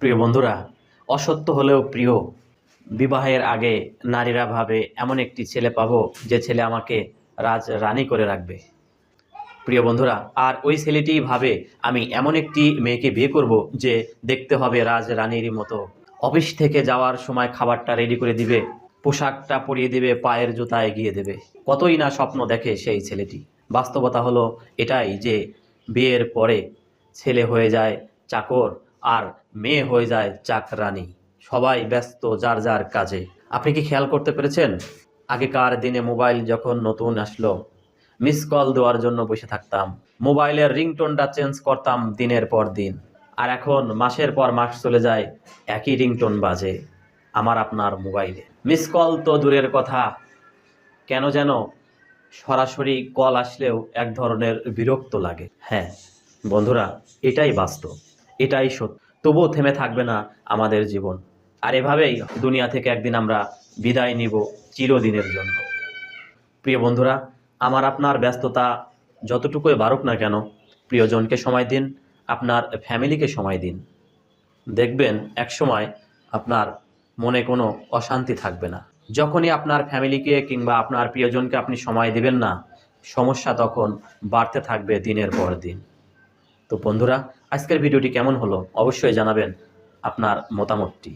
প্রিয় বন্ধুরা, অসত্য হলেও প্রিয়। বিবাহের আগে নারীরা ভাবে, এমন একটি ছেলে পাবো যে ছেলে আমাকে রাজ রানী করে রাখবে। প্রিয় বন্ধুরা, আর ওই ছেলেটি ভাবে, আমি এমন একটি মেয়েকে বিয়ে করব যে দেখতে হবে রাজ রানীর মতো। অফিস থেকে যাওয়ার সময় খাবারটা রেডি করে দিবে, পোশাকটা পরিয়ে দেবে, পায়ের জুতা এগিয়ে দেবে। কতই না স্বপ্ন দেখে সেই ছেলেটি। বাস্তবতা হলো এটাই যে বিয়ের পরে ছেলে হয়ে যায় চাকর আর মেয়ে হয়ে যায় চাকরানি। সবাই ব্যস্ত যার যার কাজে। আপনি কি খেয়াল করতে পেরেছেন? আগেকার দিনে মোবাইল যখন নতুন আসলো, মিস কল দেওয়ার জন্য বসে থাকতাম। মোবাইলের রিংটোনটা চেঞ্জ করতাম দিনের পর দিন। আর এখন মাসের পর মাস চলে যায়, একই রিংটোন বাজে আমার আপনার মোবাইলে। মিস কল তো দূরের কথা। কেন যেন সরাসরি কল আসলেও এক ধরনের বিরক্ত লাগে। হ্যাঁ বন্ধুরা, এটাই বাস্তব। এটাই সত্য। তবুও থেমে থাকবে না আমাদের জীবন। আর এভাবেই দুনিয়া থেকে একদিন আমরা বিদায় নিব চিরদিনের জন্য। প্রিয় বন্ধুরা, আমার আপনার ব্যস্ততা যতটুকুই বাড়ুক না কেন, প্রিয়জনকে সময় দিন, আপনার ফ্যামিলিকে সময় দিন। দেখবেন একসময় আপনার মনে কোনো অশান্তি থাকবে না। যখনই আপনার ফ্যামিলিকে কিংবা আপনার প্রিয়জনকে আপনি সময় দিবেন না, সমস্যা তখন বাড়তে থাকবে দিনের পর দিন। তো বন্ধুরা আজকের ভিডিওটি কেমন হলো অবশ্যই জানাবেন আপনার মতামতটি।